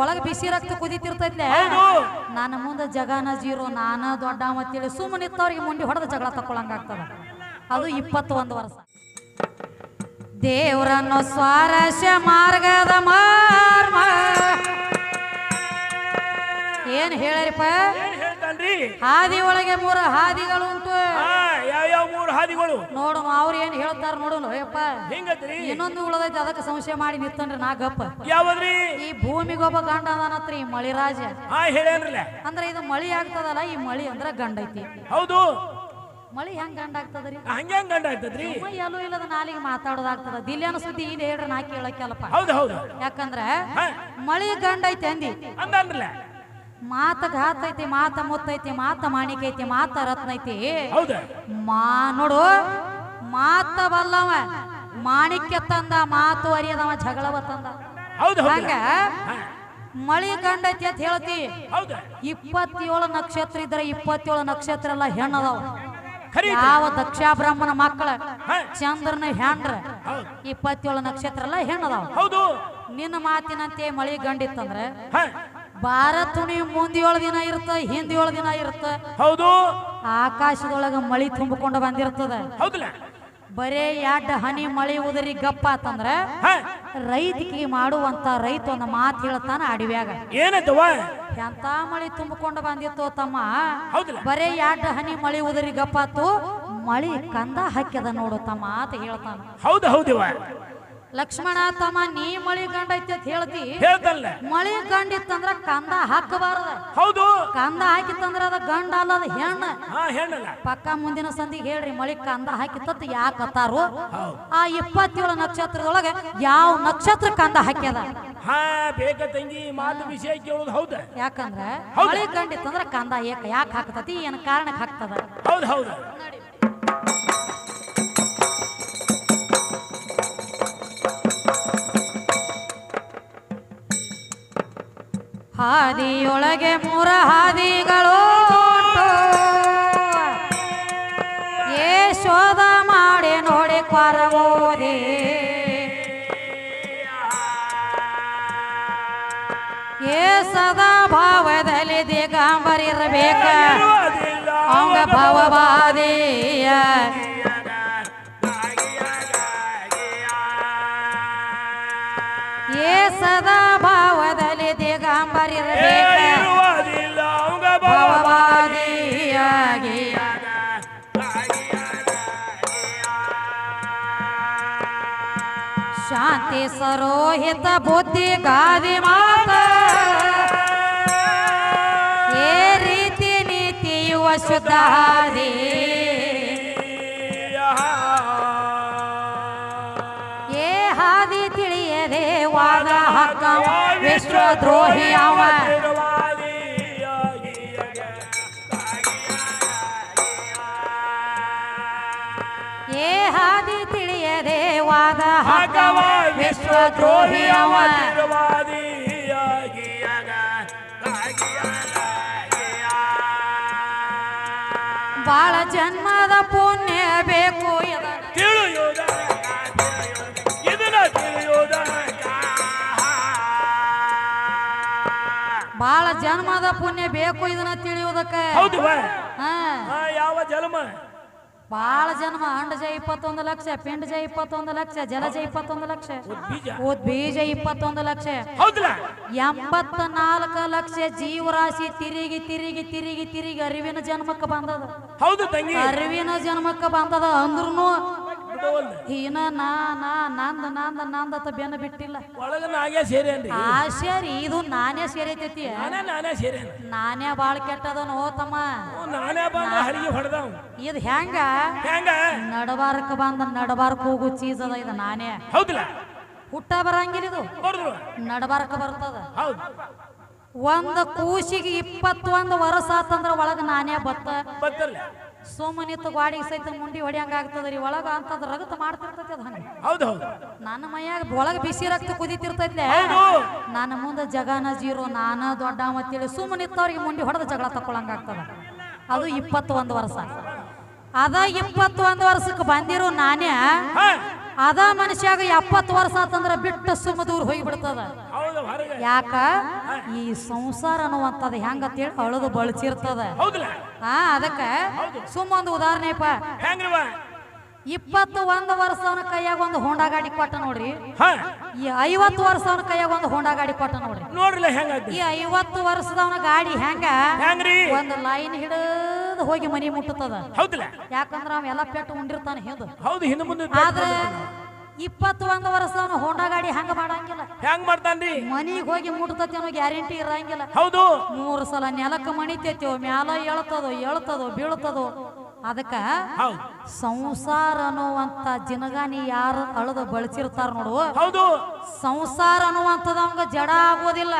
ಒಳಗೆ ಬಿಸಿ ರಕ್ತ ಕುದಿತಿರ್ತೈತೆ ನನ್ನ ಮುಂದೆ ಜಗನ ಜೀರೋ ನಾನ ದೊಡ್ಡ ಮತ್ತೇಳಿ ಸುಮ್ಮನೆ ಇತ್ತವ್ರಿಗೆ ಮುಂಡಿ ಹೊಡೆದ ಜಗಳ ತಕ್ಕೊಳಂಗಾಗ್ತದ ಅದು ಇಪ್ಪತ್ತೊಂದು ವರ್ಷ. ದೇವರನ್ನು ಸ್ವಾರಸ್ಯ ಮಾರ್ಗದ ಮಾರ್ಮ. ಏನ್ ಹೇಳಿರಿಪ್ಪ ಹಾದಿ ಒಳಗೆ ಮೂರು ಹಾದಿಗಳು ಉಂಟು ಹಾ ಹಾದಿಗಳು. ನೋಡು ಅವ್ರು ಏನ್ ಹೇಳ್ತಾರ ನೋಡು ಯಪ್ಪ ಹಿಂಗತ್ರಿ ಇನ್ನೊಂದು ಉಳದೈತಿ ಅದಕ್ಕೆ ಸಂಶಯ ಮಾಡಿ ನಿತ್ತನ್ರಿ ನಾ ಗಪ್ಪ. ಯಾವದ್ರಿ? ಈ ಭೂಮಿಗೊಬ್ಬ ಗಂಡ ಅದಾನತ್ರಿ ಈ ಮಳಿರಾಜ. ಹಾ ಅಂದ್ರೆ ಇದು ಮಳಿ ಆಗ್ತದಲ್ಲ ಈ ಮಳಿ ಅಂದ್ರ ಗಂಡ ಐತಿ. ಹೌದು. ಮಳಿ ಹೆಂಗ್ ಗಂಡ ಆಗ್ತದ್ರಿ? ಹಂಗ್ಯಾಂಗ ಗಂಡ ಆಗ್ತದ್ರಿ? ಎಲ್ಲೂ ಇಲ್ಲದ ನಾಲಿಗೆ ಮಾತಾಡೋದಾಗ್ತದ. ದಿಲ್ಯಾನ ಸುದ್ದಿ ಏನ್ ಹೇಳ್ರಿ ನಾ ಕೇಳಕ್ಕೆಲ್ಲಪ್ಪ. ಹೌದು ಹೌದು. ಯಾಕಂದ್ರ ಮಳಿ ಗಂಡ ಐತಿ ಅಂದಿ. ಅಂದನ್ರಲ್ಲ ಮಾತ ಘಾತ ಐತಿ ಮಾತ ಮುತ್ತೈತಿ ಮಾತ ಮಾಣಿಕ ಐತಿ ಮಾತ ರತ್ನ ಐತಿ. ಮಾ ನೋಡು ಮಾತ ಬಲ್ಲವ ಮಾಣಿಕ್ಯ ತಂದ ಮಾತು ಅರಿಯದವ ಜಗಳವ ತಂದ. ಹಂಗ? ಮಳಿ ಕಂಡೈತಿ ಅಂತ ಹೇಳ್ತಿ. ಇಪ್ಪತ್ತೇಳು ನಕ್ಷತ್ರ ಇದ್ರೆ ಇಪ್ಪತ್ತೇಳು ನಕ್ಷತ್ರ ಎಲ್ಲ ಹೆಣ್ಣದವ. ಯಾವ ದಕ್ಷ ಬ್ರಾಹ್ಮಣ ಮಕ್ಕಳ ಚಂದ್ರನ ಹೆಂಡ್ರ ಹೌದು. ಇಪ್ಪತ್ತೇಳು ನಕ್ಷತ್ರ ಎಲ್ಲ ಹೆಣ್ಣದವ. ನಿನ್ನ ಮಾತಿನಂತೆ ಮಳಿ ಗಂಡಿತ್ತಂದ್ರ ಹಾ ಭಾರತ ತುಣಿ ಮುಂದೆ ಏಳು ದಿನ ಇರುತ್ತ ಹಿಂದೆ ಏಳು ದಿನ ಇರುತ್ತ ಹೌದು. ಆಕಾಶದೊಳಗ ಮಳಿ ತುಂಬಿಕೊಂಡು ಬಂದಿರ್ತದ. ಹೌದಲ್ಲ. ಬರೇ ಎಡ್ ಹನಿ ಮಳಿ ಉದರಿ ಗಪ್ಪ ಆತಂದ್ರ ಹಾ. ರೈತಿಗೆ ಮಾಡುವಂತ ರೈತ ಒಂದು ಮಾತು ಹೇಳ್ತಾನ ಅಡವ್ಯಾಗ. ಏನಂತವ ಎಂತ ಮಳಿ ತುಂಬಿಕೊಂಡು ಬಂದಿತ್ತು ತಮ್ಮ? ಬರೇ ಎಡ್ ಹನಿ ಮಳಿ ಉದರಿ ಗಪ್ಪಾತು ಮಳಿ ಕಂದ ಹಾಕ್ಯದ ನೋಡು ತಮ್ಮ ಅಂತ ಹೇಳ್ತಾನ. ಹೌದು ಹೌದಿವ ಲಕ್ಷ್ಮಣ ತಮ್ಮ ನೀ ಮಳಿ ಗಂಡ ಐತಿ ಅಂತ ಹೇಳ್ತಿ. ಹೇಳ್ತಲ್ಲ. ಮಳಿ ಗಂಡಿತ್ತಂದ್ರ ಕಂದ ಹಾಕಬಾರದ. ಹೌದು. ಕಂದ ಹಾಕಿತ್ತಂದ್ರ ಅದ ಗಂಡ ಅಲ್ಲ ಅದ ಹೆಣ್ಣ. ಹೆಣ್ಣಲ್ಲ. ಪಕ್ಕ ಮುಂದಿನ ಸಂದಿಗೆ ಹೇಳ್ರಿ ಮಳಿ ಕಂದ ಹಾಕಿತ್ತಂತ ಯಾಕತ್ತಾರು ಆ ಇಪ್ಪತ್ತೇಳು ನಕ್ಷತ್ರದೊಳಗೆ ಯಾವ ನಕ್ಷತ್ರ ಕಂದ ಹಾಕ್ಯದ? ಹಾ ಬೇಕ ತಂಗಿ ಮಾತು ವಿಷಯ ಕೇಳೋದು ಹೌದು. ಯಾಕಂದ್ರ. ಮಳಿ ಗಂಡಿತ್ತಂದ್ರ ಕಂದ ಏಕ ಯಾಕೆ ಹಾಕ್ತತಿ ಏನ್ ಕಾರಣಕ್ಕೆ ಹಾಕ್ತದ? ಹೌದು ಹೌದು. ಹಾದಿಯೊಳಗೆ ಮೂರ ಹಾದಿಗಳು. ಏ ಶೋಧ ಮಾಡಿ ನೋಡಿ ಕೊರಬೋದೆ ಏ ಸದಾ ಭಾವದಲ್ಲಿ ದಿಗಂಬರಿರ್ಬೇಕ. ಅವಂಗ ಭವವಾದಿಯ ಶಾಂತಿ ಸರೋಹಿತ ಬುದ್ಧಿ ಗಾದಿ ಮಾತ. ಏ ರೀತಿ ನೀತಿ ಯುವ ಶುದ್ಧ ಹಾದಿ ಏ ಹಾದಿ ತಿಳಿಯದೆ ವಾದ ದ್ರೋಹಿ ವಿಶ್ವದ್ರೋಹಿ ತಿಳಿಯದೆ ಹಾಕವ ವಿಶ್ವ ವಿಶ್ವದ್ರೋಹಿ ಅವ ಬಾಳ ಜನ್ಮದ ಪುಣ್ಯ ಬೇಕು ಬಾಳ ಜನ್ಮದ ಪುಣ್ಯ ಬೇಕು ಇದನ್ನ ತಿಳಿಯೋದಕ್ಕೆ ಯಾವ ಜನ್ಮ ಬಾಳ ಜನ್ಮ ಅಂಡಜ ಇಪ್ಪತ್ತೊಂದು ಲಕ್ಷ ಪಿಂಡ ಪಿಂಡಜ ಇಪ್ಪತ್ತೊಂದು ಲಕ್ಷ ಜಲಜ ಇಪ್ಪತ್ತೊಂದು ಲಕ್ಷ ಬೀಜ ಇಪ್ಪತ್ತೊಂದು ಲಕ್ಷ. ಎಂಬತ್ತ ನಾಲ್ಕು ಲಕ್ಷ ಜೀವರಾಶಿ ತಿರುಗಿ ತಿರುಗಿ ತಿರುಗಿ ತಿರುಗಿ ಅರಿವಿನ ಜನ್ಮಕ್ಕೆ ಬಂದದ. ಅರಿವಿನ ಜನ್ಮಕ್ಕೆ ಬಂದದ ಅಂದ್ರೂ ಬಿಡವಲ್ಲ. ಈನ ನಾ ನಾ ನಂದ ನಂದ ನಂದತ ಬೆನ್ನ ಬಿಟ್ಟಿಲ್ಲ. ಒಳಗ ನಾಗೆ ಸೇರೇನ್ರಿ ಸೇರಿ ಇದು ನಾನೇ ಸೇರೈತೈತಿ. ನಾನೇ ನಾನೇ ಸೇರೇನ್ ನಾನೇ ಬಾಳ ಕೆಟ್ಟದನು ಹೋತಮ್ಮ ನಾನೇ ಬಂದ ಹರಿಗೆ ಹೊಡೆದವ್. ಇದು ಹೆಂಗ? ಹೆಂಗ? ನಡಬಾರಕ ಬಂದ ನಡಬಾರಕ ಹೋಗು ಚೀಸ್ ಅದ ಇದು ನಾನೇ ಹೌದಿಲ್ಲ. ಹುಟ್ಟ ಬರಂಗಿಲ್ಲ ಇದು. ನಡಬಾರಕ ಬರ್ತದ. ಹೌದು. ಒಂದ್ ಕೂಸಿಗೆ ಇಪ್ಪತ್ತೊಂದು ವರ್ಷ ಆತಂದ್ರ ಒಳಗ ನಾನೇ ಬತ್ತ. ಬತ್ತಲ್ಲ. ಸೋಮನಿತ್ತು ಗಾಡಿಗೆ ಸಹಿತ ಮುಂಡಿ ಹೊಡಿಯಂಗ ಆಗ್ತದ್ರಿ ಒಳಗ ಅಂತದ್ ರಗತ ಮಾಡ್ತಿರ್ತೈತಿ ಅದ ಹಂಗ. ಹೌದು ಹೌದು. ನನ್ನ ಮೈಯಾಗ ಒಳಗ ಬಿಸಿ ರಕ್ತ ಕುದಿತಿರ್ತೈತ್ಲೆ? ಹೌದು. ನನ್ನ ಮುಂದೆ ಜಗನ ಜೀರೋ ನಾನ ದೊಡ್ಡ ಮತ್ತೇಳಿ ಸುಮ್ಮನಿತ್ತವ್ರಿಗೆ ಮುಂಡಿ ಹೊಡೆದ ಜಗಳ ತಕ್ಕೊಳಂಗ ಆಗ್ತದ. ಅದು ಇಪ್ಪತ್ತೊಂದು ವರ್ಷ. ಅದ ಇಪ್ಪತ್ತೊಂದು ವರ್ಷಕ್ಕೆ ಬಂದಿರೋ ನಾನೇ ಅದ ಮನುಷ್ಯಾಗ ಎಪ್ಪತ್ತು ವರ್ಷ ಆತಂದ್ರ ಬಿಟ್ಟು ಸುಮ್ಮ ದೂರ ಹೋಗಿ ಬಿಡ್ತದ ಯಾಕ? ಈ ಸಂಸಾರ ಅನ್ನುವಂಥದ್ದು ಹೆಂಗತ್ತೇಳಿ ಅಳದು ಬಳಸಿರ್ತದ. ಆ ಅದಕ್ಕ ಸುಮ್ಮ ಒಂದು ಉದಾಹರಣೆಪ್ಪ. ಹೆಂಗ್ರವ? ಇಪ್ಪತ್ತು ಒಂದು ವರ್ಷವನ ಕೈಯಾಗ ಒಂದು ಹೋಂಡಾ ಗಾಡಿ ಕೊಟ್ಟ ನೋಡ್ರಿ. ಹಾ. ಈ ಐವತ್ತು ವರ್ಷವನ ಕೈಯಾಗ ಒಂದು ಹೋಂಡಾ ಗಾಡಿ ಕೊಟ್ಟ ನೋಡ್ರಿ. ನೋಡ್ರಿ ಈ ಐವತ್ತು ವರ್ಷದವನ ಗಾಡಿ ಹೆಂಗ? ಹೆಂಗ್ರಿ? ಒಂದು ಲೈನ್ ಹಿಡಿದು ಹೋಗಿ ಮನಿ ಮುಟ್ಟುತ್ತದ. ಯಾಕಂದ್ರ ಅವ ಎಲ್ಲ ಪೆಟ್ಟು ಉಂಡಿರ್ತಾನೆ ಹಿಂದ. ಹೌದು ಹಿಂದೆ ಮುಂದೆ ಆದ್ರೆ ಇಪ್ಪತ್ತು ಒಂದು ಅವನು ಹೋಂಡಾ ಗಾಡಿ ಹಂಗ ಮಾಡಂಗಿಲ್ಲ? ಹೆಂಗ್ ಮಾಡ್ತಾನ್ರಿ? ಮನಿಗೆ ಹೋಗಿ ಮುಟ್ತತಿ ಅನ್ನೋ ಗ್ಯಾರಂಟಿ ಇರಂಗಿಲ್ಲ. ಹೌದು. ಮೂರು ಸಲ ನೆಲಕ್ಕೆ ಮಣಿತೈತಿವ ಮ್ಯಾಲ ಎಳ್ತದೋ ಎಳ್ತದೋ ಬೀಳ್ತದೋ ಅದಕ್ಕ ಸಂಸಾರ ಅನ್ನುವಂತ ಜಿನಗಾನಿ ಯಾರು ಅಳದ ಬಳಸಿರ್ತಾರ ನೋಡು. ಹೌದು. ಸಂಸಾರ ಅನ್ನುವಂಥದ್ದು ಅವಂಗ ಜಡ ಆಗೋದಿಲ್ಲ.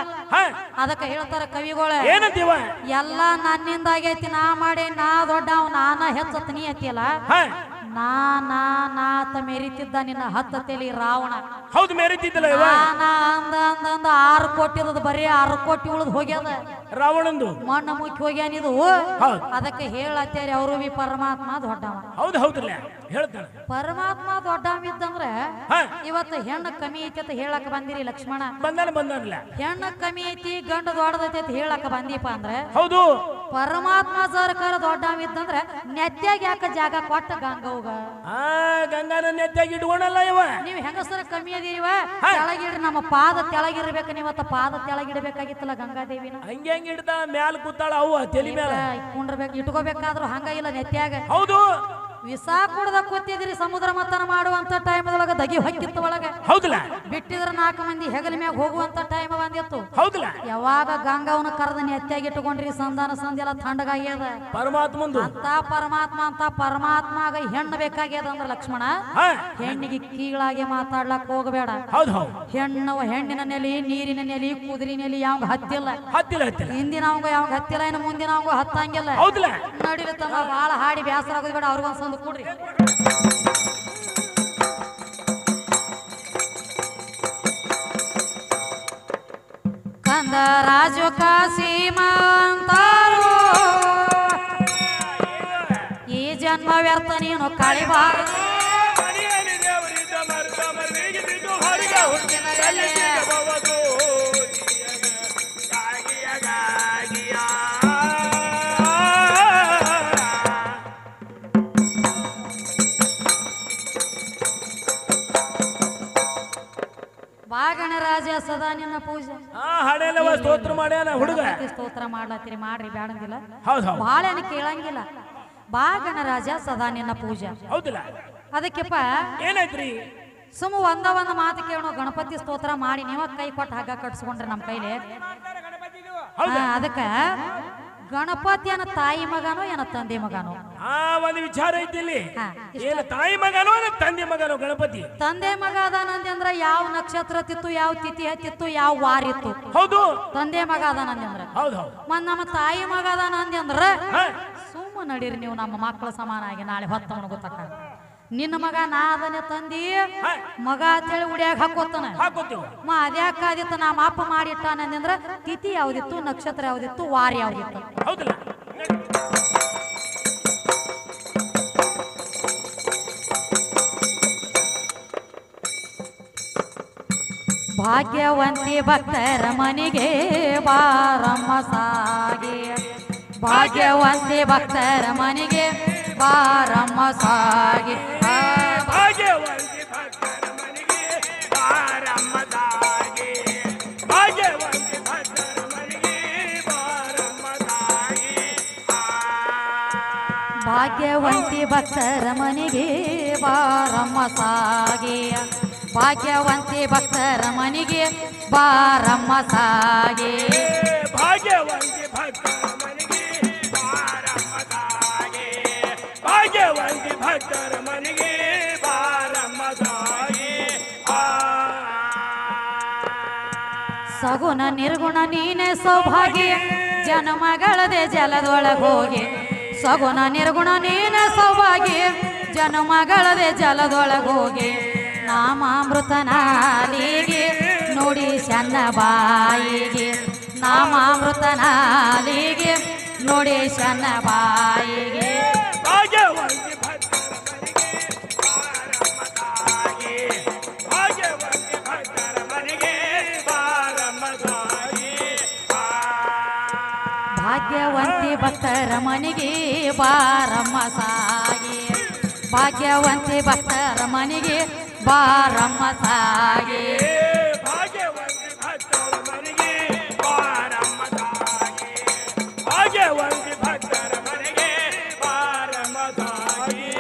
ಅದಕ್ಕೆ ಹೇಳ್ತಾರ ಕವಿಗಳ ಎಲ್ಲ ನನ್ನಿಂದ ಆಗೈತಿ ನಾ ಮಾಡಿ ನಾ ದೊಡ್ಡವ್ ನಾನ ಹೆಚ್ಚತ್ ನೀ ಅತಿಯಲ್ಲ ನಾ ನಾ ನಾ ನಾತ ಮೆರಿತಿದ್ದ ನಿನ್ನ ಹತ್ತ ತೆಲಿ ರಾವಣ. ಹೌದು ಮೇರಿತಿದ್ದಲ್ಲ ನಾ ಅಂದ ಅಂದ ಅಂದ ಆರು ಕೋಟಿದ ಬರೀ ಆರು ಕೋಟಿ ಉಳಿದು ಹೋಗ್ಯದ. ರಾವಣಂದು. ಮಣ್ಣ ಮುಕ್ಕಿ ಹೋಗ್ಯಾನಿದು ಹೌದು. ಅದಕ್ಕೆ ಹೇಳತ್ತೇರಿ ಅವರು ಬಿ ಪರಮಾತ್ಮ ದೊಡ್ಡವ. ಹೌದು ಹೌದು ಹೇಳ್ತಾನೆ. ಪರಮಾತ್ಮ ದೊಡ್ಡವ ಇದ್ದಂದ್ರೆ ಹಾ. ಇವತ್ತು ಹೆಣ್ಣು ಕಮ್ಮಿ ಐತಿ ಅಂತ ಹೇಳಕ್ ಬಂದಿರಿ ಲಕ್ಷ್ಮಣ. ಬಂದಾನ ಬಂದಾನಲ್ಲ. ಹೆಣ್ಣು ಕಮ್ಮಿ ಐತಿ ಗಂಡು ದೊಡ್ಡದೈತಿ ಅಂತ ಹೇಳಕ್ ಬಂದೀಪ ಅಂದ್ರೆ ಹೌದು. ಪರಮಾತ್ಮ ಸರ್ಕಾರ ದೊಡ್ಡವ ಇದ್ದಂದ್ರೆ ನೆತ್ತಾಗ ಯಾಕ ಜಾಗ ಕೊಟ್ಟ ಗಂಗವ್ಗ? ಆ ಗಂಗಾನ ನೆತ್ತಾಗಿ ಇಟ್ಕೊಂಡಲ್ಲ ಇವ. ನೀವ್ ಹೆಂಗಸರ ಕಮ್ಮಿ ಅದೀವ ತೆಳಗಿಡ್ರಿ ನಮ್ಮ ಪಾದ ತೆಳಗಿರ್ಬೇಕು ನೀವತ್ತ ಪಾದ ತೆಳಗಿಡ್ಬೇಕಾಗಿತ್ತಲ್ಲ ಗಂಗಾದೇವಿನ? ಹಂಗೆ ಹಂಗೆ ಇಡ್ತಾ ಮ್ಯಾಲ ಕೂತಾಳ ಅವ್ವ ತಲಿ ಮ್ಯಾಲ. ಕುಂಡ್ರಬೇಕು ಇಟ್ಕೋಬೇಕಾದ್ರು ಹಂಗ ಇಲ್ಲ ನೆತ್ತಾಗ ಹೌದು. ವಿಸ ಕುಡ್ದ ಕೂತಿದ್ರಿ ಸಮುದ್ರ ಮತನ ಮಾಡುವಂತ ಟೈಮ್ದೊಳಗ ದಗಿ ಹೊಕ್ಕಿತ್ತು ಒಳಗ. ಹೌದಲ್ಲ. ಬಿಟ್ಟಿದ್ರ ನಾಲ್ಕು ಮಂದಿ ಹೆಗಲ ಮ್ಯಾಗ ಹೋಗುವಂತ ಟೈಮ್ ಬಂದಿತ್ತು. ಹೌದಲ್ಲ. ಯಾವಾಗ ಗಂಗಾವನ ಕರೆದ ನೆತ್ತಾಗಿ ಇಟ್ಟುಕೊಂಡ್ರಿ ಸಂಧಾನ ಸಂಧಿ ಎಲ್ಲ ತಂಡಗಾಗ್ಯದ ಪರಮಾತ್ಮ ಅಂತ ಪರಮಾತ್ಮ ಅಂತ ಪರಮಾತ್ಮಾಗ ಹೆಣ್ಣು ಬೇಕಾಗ್ಯದ ಅಂದ್ರ ಲಕ್ಷ್ಮಣ. ಹೆಣ್ಣಿಗೆ ಕೀಳಾಗಿ ಮಾತಾಡ್ಲಕ್ ಹೋಗಬೇಡ. ಹೆಣ್ಣು ಹೆಣ್ಣಿನ ನೆಲಿ ನೀರಿನ ನೆಲಿ ಕುದುರಿ ನೆಲಿ ಯಾವಾಗ ಹತ್ತಿಲ್ಲ. ಹತ್ತಿಲ್ಲ ಹಿಂದಿನ ಅವಂಗ ಯಾವಾಗ ಹತ್ತಿಲ್ಲ ಇನ್ನು ಮುಂದಿನ ಅವಂಗ ಹತ್ತಂಗಿಲ್ಲ ನಡಿಲಿ ತಮ್ಮ ಬಾಳ ಹಾಡಿ ಬೇಸರ ಆಗೋದು ಬೇಡ ಅವ್ರಿಗೊಂದ್ ಸಂದು ಕೊಡ್ರಿ ಕಂದ ರಾಜು ಈ ಜನ್ಮ ವ್ಯರ್ಥ ನೀನು ಕಳಿಬಾರದು ಸ್ತೋತ್ರ ಮಾಡ್ಲತ್ತೀರಿ ಮಾಡ್ರಿ ಬೇಡಂಗಿಲ್ಲ ಹೌದು ಹೌದು. ಕೇಳಂಗಿಲ್ಲ. ಬಾ ಗಣರಾಜ ಸದಾ ನಿನ್ನ ಪೂಜಾ. ಹೌದಿಲ್ಲ. ಅದಕ್ಕೆಪ್ಪ ಏನಾಯ್ತ್ರಿ? ಸುಮ್ಮ ಒಂದ ಒಂದ್ ಮಾತು ಕೇಳೋ ಗಣಪತಿ ಸ್ತೋತ್ರ ಮಾಡಿ ನೀವ ಕೈ ಕೊಟ್ಟು ಹಗ್ಗ ಕಟ್ಸ್ಕೊಂಡ್ರಿ ನಮ್ಮ ಕೈಲಿ. ಅದಕ್ಕ ಗಣಪತಿ ಏನ ತಾಯಿ ಮಗನೋ ಏನ ತಂದೆ ಮಗನೋ? ಆ ಒಂದು ವಿಚಾರ ಐತಿ ಇಲ್ಲಿ? ಹಾ, ಏನು ತಾಯಿ ಮಗನೋ ತಂದೆ ಮಗನೋ ಗಣಪತಿ? ತಂದೆ ಮಗ ಅದಾನಂದೆ ಅಂದ್ರ ಯಾವ ನಕ್ಷತ್ರ ತಿತ್ತು ಯಾವ ತಿಥಿ ಹತ್ತಿತ್ತು ಯಾವ ವಾರ ಇತ್ತು? ಹೌದು. ತಂದೆ ಮಗ ಅದಾನಂದೆ ಅಂದ್ರ? ಹೌದು ಹೌದು. ಮತ್ ನಮ್ಮ ತಾಯಿ ಮಗ ಅದಾನಂದೆ ಅಂದ್ರ? ಹಾ. ಸುಮ್ಮ ನಡೀರಿ ನೀವು ನಮ್ಮ ಮಕ್ಕಳ ಸಮಾನಾಗಿ ನಾಳೆ ಹೊತ್ತವನು ಗೊತ್ತಕ್ಕ ನಿನ್ನ ಮಗ ನಾ ಅದನ್ನೇ ತಂದಿ ಮಗ ಮಗ ಅಂತೇಳಿ ಉಡಿಯಾಗ ಹಾಕೋತಾನ. ಹಾಕೋತೀವಿ? ಮ ಅದ್ಯಾಕಾದಿತ್ತು ನಮ್ಮ ಅಪ್ಪ ಮಾಡಿಟ್ಟಾನಂದ್ರ ತಿಥಿ ಯಾವ್ದಿತ್ತು ನಕ್ಷತ್ರ ಯಾವ್ದಿತ್ತು ವಾರ ಯಾವ್ದಿತ್ತು. ಹೌದಲ್ಲ. ಭಾಗ್ಯವಂತಿ ಭಕ್ತರ ಮನೆಗೆ ಬಾರಮ್ಮ ಸಾಗಿ. ಭಾಗ್ಯವಂತಿ ಭಕ್ತರ ಮನೆಗೆ ಬಾರಮ್ಮ ಸಾಗೆ. ಭಾಗ್ಯವಂತಿ ಭಕ್ತರ ಮನೆಗೆ ಬಾರಮ್ಮ ಸಾಗೆಯ ಭಾಗ್ಯವಂತಿ ಭಕ್ತರ ಮನೆಗೆ ಬಾರಮ್ಮ ಸಾಗೆ. ಭಾಗ್ಯವಂತಿ ಭಕ್ತರ ಮನೆಗೆ ಬಾರಮ್ಮ ತಾಯಿ ಭಾಗ್ಯವಂತಿ ಭಕ್ತರ ಮನೆಗೆ ಬಾರಮ್ಮ ತಾಯಿ ಆ. ಸಗುಣ ನಿರ್ಗುಣ ನೀನೆ ಸೌಭಾಗ್ಯ ಜನಮಗಳದೆ ಜಲದೊಳಗೋಗಿ. ಸಗುಣ ನಿರ್ಗುಣ ನೀನ ಸೌಭಾಗ್ಯ. ಜನಮಗಳದೆ ಜಲದೊಳಗೋಗಿ ಹೋಗಿ ನೋಡಿ ಶನ್ನ ಬಾಯಿಗೆ ನಾಮಾಮೃತನಾಲಿಗೆ. ನೋಡಿ ಶನ್ನ ಬಾಯಿಗೆ. ಭಾಗ್ಯವಂತಿ ಭಕ್ತರ ಮನೆಗೆ ಬಾರಮ್ಮ ಸಾಗಿ ಭಾಗ್ಯವಂತಿ ಭಕ್ತರ ಮನೆಗೆ ಬಾರಮ್ಮ ಸಾಗಿ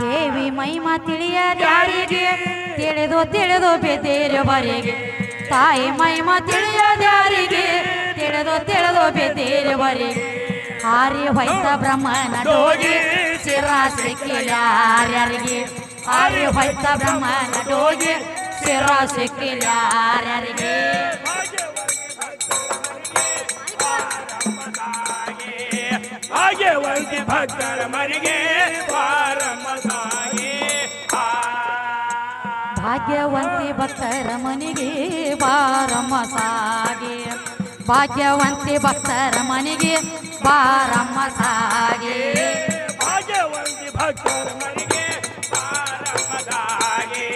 ದೇವಿ ಮಹಿಮಾ ತಿಳಿಯದ ಯಾರಿಗೆ ತಿಳಿದು ತಿಳಿದು ಬರೆಗೆ. ತಾಯಿ ಮಹಿಮಾ ತಿಳಿಯದ ಯಾರಿಗೆ ತಿಳಿದು ತಿಳಿದು ಬೆದೇರವರೆಗೆ ಹಾರಿ ಹೊಯ್ತ ಬ್ರಹ್ಮನ ಡೋಗಿ ಶಿರ ಸಿಕ್ಕಿಲ್ಯಾರ್ಯಾರಿಗೆ ಹಾರಿ ಹೊಯ್ತ ಬ್ರಹ್ಮನ ಡೋಗಿ ಶಿರ ಸಿಕ್ಕಿಲ್ಯಾರ್ಯಾರಿಗೆ ಭಾಗ್ಯವಂತಿ ಭಕ್ತರ ಮನೆಗೆ ಬಾರಮ್ಮ ತಾಯಿ ಭಾಗ್ಯವಂತಿ ಭಕ್ತರ ಮನೆಗೆ ಬಾರಮ್ಮ ಸಾಗೆ ಭಾಗ್ಯವಂತಿ ಭಕ್ತರ ಮನೆಗೆ ಬಾರಮ್ಮ ಸಾಗೆ. ಭಾಗ್ಯವಂತಿ ಭಕ್ತರ ಮನೆಗೆ ಬಾರಮ್ಮ ಸಾಗಿ.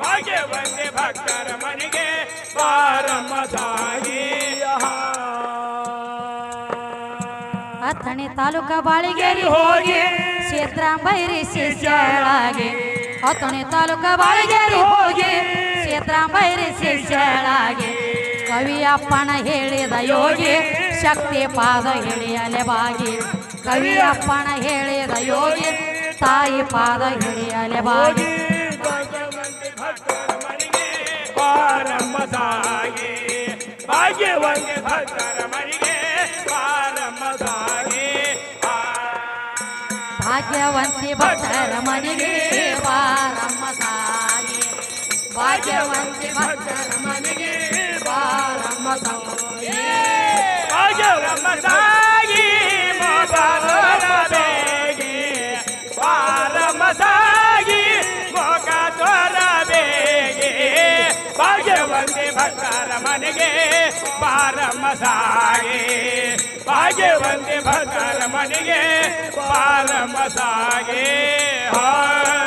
ಭಾಗ್ಯವಂತಿ ಭಕ್ತರ ಮನೆಗೆ ಬಾರಮ್ಮ ಸಾಗಿ. ಅಥಣಿ ತಾಲೂಕ ಬಾಳಿಗೇರಿ ಹೋಗಿ? ಕ್ಷೇತ್ರಾಂಬೈರಿ ಶಿಷ್ಯಳಾಗಿ. ಅಥಣಿ ತಾಲೂಕ ಬಾಳಿಗೇರಿ ಹೋಗಿ? ಕ್ಷೇತ್ರಾಂಬೈರಿ ಶಿಷ್ಯಳಾಗಿ. ಕವಿಯಪ್ಪನ ಹೇಳಿದ ಯೋಗಿ, ಶಕ್ತಿ ಪಾದ ಹಿಡಿಯಲೆ ಬಾಗಿ. ಕವಿಯಪ್ಪನ ಹೇಳಿದ ಯೋಗಿ, ತಾಯಿ ಪಾದ ಹಿಡಿಯಲೆ ಬಾಗಿ. ಭಾಗ್ಯವಂತಿ ಭಕ್ತರ ಮನೆಗೆ ಬಾರಮ್ಮ ತಾಯಿ ಭಾಗ್ಯವಂತಿ ಭಕ್ತರ ಮನೆಗೆ ಬಾರಮ್ಮ ತಾಯಿ ಭಾಗ್ಯವಂತಿ ಭಕ್ತರ ಮನೆಗೆ ಬಾರಮ್ಮ ಸಾಗಿ ಭಾಗ್ಯವಂತೆ ಭಕ್ತರ ಮನೆಗೆ ಪಾರಮ ಸಾಗಿ ಭಾಗ್ಯರಮ್ಮ